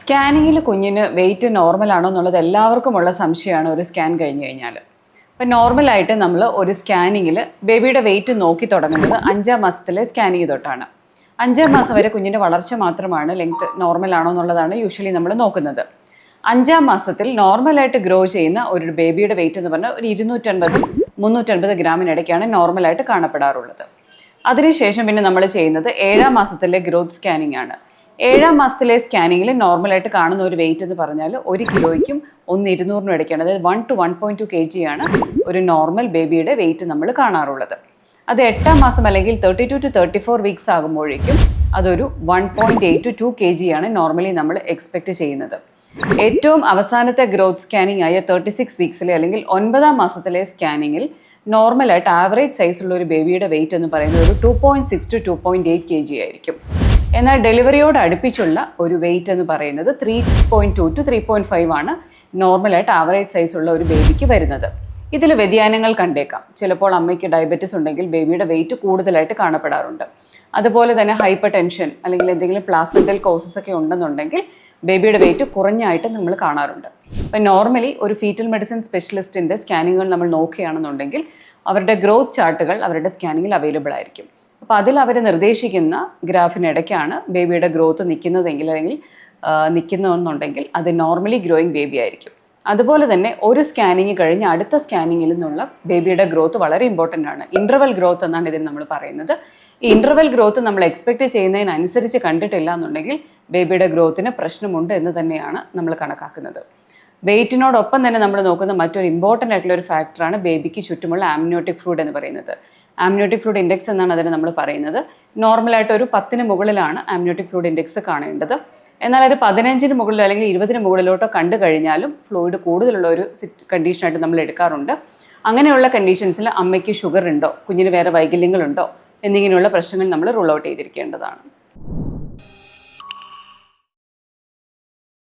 സ്കാനിങ്ങിൽ കുഞ്ഞിന് wait normal ആണോ എന്നുള്ളത് എല്ലാവർക്കുമുള്ള സംശയമാണ് ഒരു സ്കാൻ കഴിഞ്ഞു കഴിഞ്ഞാൽ അപ്പം നോർമലായിട്ട് നമ്മൾ ഒരു സ്കാനിങ്ങിൽ ബേബിയുടെ വെയിറ്റ് നോക്കി തുടങ്ങുന്നത് അഞ്ചാം മാസത്തിലെ സ്കാനിങ് തൊട്ടാണ്. അഞ്ചാം മാസം വരെ കുഞ്ഞിന്റെ വളർച്ച മാത്രമാണ് ലെങ്ത് നോർമൽ ആണോ എന്നുള്ളതാണ് യൂഷ്വലി നമ്മൾ നോക്കുന്നത്. അഞ്ചാം മാസത്തിൽ നോർമലായിട്ട് ഗ്രോ ചെയ്യുന്ന ഒരു ബേബിയുടെ വെയിറ്റ് എന്ന് പറഞ്ഞാൽ ഒരു ഇരുന്നൂറ്റൻപത് മുന്നൂറ്റൻപത് ഗ്രാമിനിടയ്ക്കാണ് നോർമലായിട്ട് കാണപ്പെടാറുള്ളത്. അതിനുശേഷം പിന്നെ നമ്മൾ ചെയ്യുന്നത് ഏഴാം മാസത്തിലെ ഗ്രോത്ത് സ്കാനിങ് ആണ് ഏഴാം മാസത്തിലെ സ്കാനിങ്ങിൽ നോർമലായിട്ട് കാണുന്ന ഒരു വെയിറ്റ് എന്ന് പറഞ്ഞാൽ ഒരു കിലോയ്ക്കും ഒന്ന് ഇരുന്നൂറിനും ഇടയ്ക്കാണ്. അതായത് one two one point two K G ആണ് ഒരു നോർമൽ ബേബിയുടെ വെയിറ്റ് നമ്മൾ കാണാറുള്ളത്. അത് എട്ടാം മാസം അല്ലെങ്കിൽ thirty two to thirty four weeks ആകുമ്പോഴേക്കും അതൊരു one point eight to two K G ആണ് നോർമലി നമ്മൾ എക്സ്പെക്ട് ചെയ്യുന്നത്. ഏറ്റവും അവസാനത്തെ ഗ്രോത്ത് സ്കാനിങ് ആയ തേർട്ടി സിക്സ് വീക്സിലെ അല്ലെങ്കിൽ ഒൻപതാം മാസത്തിലെ സ്കാനിങ്ങിൽ നോർമലായിട്ട് ആവറേജ് സൈസുള്ള ഒരു ബേബിയുടെ വെയിറ്റ് എന്ന് പറയുന്നത് ഒരു two point six to two point eight K G ആയിരിക്കും. എന്നാൽ ഡെലിവറിയോട് അടുപ്പിച്ചുള്ള ഒരു വെയിറ്റ് എന്ന് പറയുന്നത് three point two to three point five ആണ് നോർമലായിട്ട് ആവറേജ് സൈസുള്ള ഒരു ബേബിക്ക് വരുന്നത്. ഇതിൽ വ്യതിയാനങ്ങൾ കണ്ടേക്കാം. ചിലപ്പോൾ അമ്മയ്ക്ക് ഡയബറ്റിസ് ഉണ്ടെങ്കിൽ ബേബിയുടെ വെയിറ്റ് കൂടുതലായിട്ട് കാണപ്പെടാറുണ്ട്. അതുപോലെ തന്നെ ഹൈപ്പർ ടെൻഷൻ അല്ലെങ്കിൽ എന്തെങ്കിലും പ്ലാസെന്റൽ കോസസ് ഒക്കെ ഉണ്ടെന്നുണ്ടെങ്കിൽ ബേബിയുടെ വെയിറ്റ് കുറഞ്ഞായിട്ട് നമ്മൾ കാണാറുണ്ട്. അപ്പം നോർമലി ഒരു ഫീറ്റൽ മെഡിസിൻ സ്പെഷ്യലിസ്റ്റിന്റെ സ്കാനിങ്ങുകൾ നമ്മൾ നോക്കുകയാണെന്നുണ്ടെങ്കിൽ അവരുടെ ഗ്രോത്ത് ചാർട്ടുകൾ അവരുടെ സ്കാനിങ്ങിൽ അവൈലബിൾ ആയിരിക്കും. അപ്പോൾ അതിൽ അവർ നിർദ്ദേശിക്കുന്ന ഗ്രാഫിനിടയ്ക്കാണ് ബേബിയുടെ ഗ്രോത്ത് നിൽക്കുന്നതെങ്കിൽ അല്ലെങ്കിൽ നിൽക്കുന്നതെന്നുണ്ടെങ്കിൽ അത് നോർമലി ഗ്രോയിങ് ബേബി ആയിരിക്കും. അതുപോലെ തന്നെ ഒരു സ്കാനിങ് കഴിഞ്ഞ് അടുത്ത സ്കാനിങ്ങിൽ നിന്നുള്ള ബേബിയുടെ ഗ്രോത്ത് വളരെ ഇമ്പോർട്ടന്റ് ആണ്. ഇന്റർവൽ ഗ്രോത്ത് എന്നാണ് ഇതിന് നമ്മൾ പറയുന്നത്. ഈ ഇന്റർവൽ ഗ്രോത്ത് നമ്മൾ എക്സ്പെക്ട് ചെയ്യുന്നതിനനുസരിച്ച് കണ്ടിട്ടില്ല എന്നുണ്ടെങ്കിൽ ബേബിയുടെ ഗ്രോത്തിന് പ്രശ്നമുണ്ട് എന്ന് തന്നെയാണ് നമ്മൾ കണക്കാക്കുന്നത്. വെയിറ്റിനോടൊപ്പം തന്നെ നമ്മൾ നോക്കുന്ന മറ്റൊരു ഇമ്പോർട്ടന്റ് ആയിട്ടുള്ള ഒരു ഫാക്ടറാണ് ബേബിക്ക് ചുറ്റുമുള്ള ആംനിയോട്ടിക് ഫ്ലൂഡ് എന്ന് പറയുന്നത്. ആംനിയോട്ടിക് ഫ്ലൂഡ് ഇൻഡെക്സ് എന്നാണ് അതിന് നമ്മൾ പറയുന്നത്. നോർമലായിട്ട് ഒരു പത്തിന് മുകളിലാണ് ആംനിയോട്ടിക് ഫ്ലൂഡ് ഇൻഡെക്സ് കാണേണ്ടത്. എന്നാൽ ഒരു പതിനഞ്ചിന് മുകളിലോ അല്ലെങ്കിൽ ഇരുപതിന് മുകളിലോട്ടോ കണ്ടു കഴിഞ്ഞാലും ഫ്ലൂയിഡ് കൂടുതലുള്ള ഒരു കണ്ടീഷനായിട്ട് നമ്മൾ എടുക്കാറുണ്ട്. അങ്ങനെയുള്ള കണ്ടീഷൻസിൽ അമ്മയ്ക്ക് ഷുഗർ ഉണ്ടോ? കുഞ്ഞിന് വേറെ വൈകല്യങ്ങളുണ്ടോ? എന്നിങ്ങനെയുള്ള പ്രശ്നങ്ങൾ നമ്മൾ റൂൾ ഔട്ട് ചെയ്തിരിക്കേണ്ടതാണ്.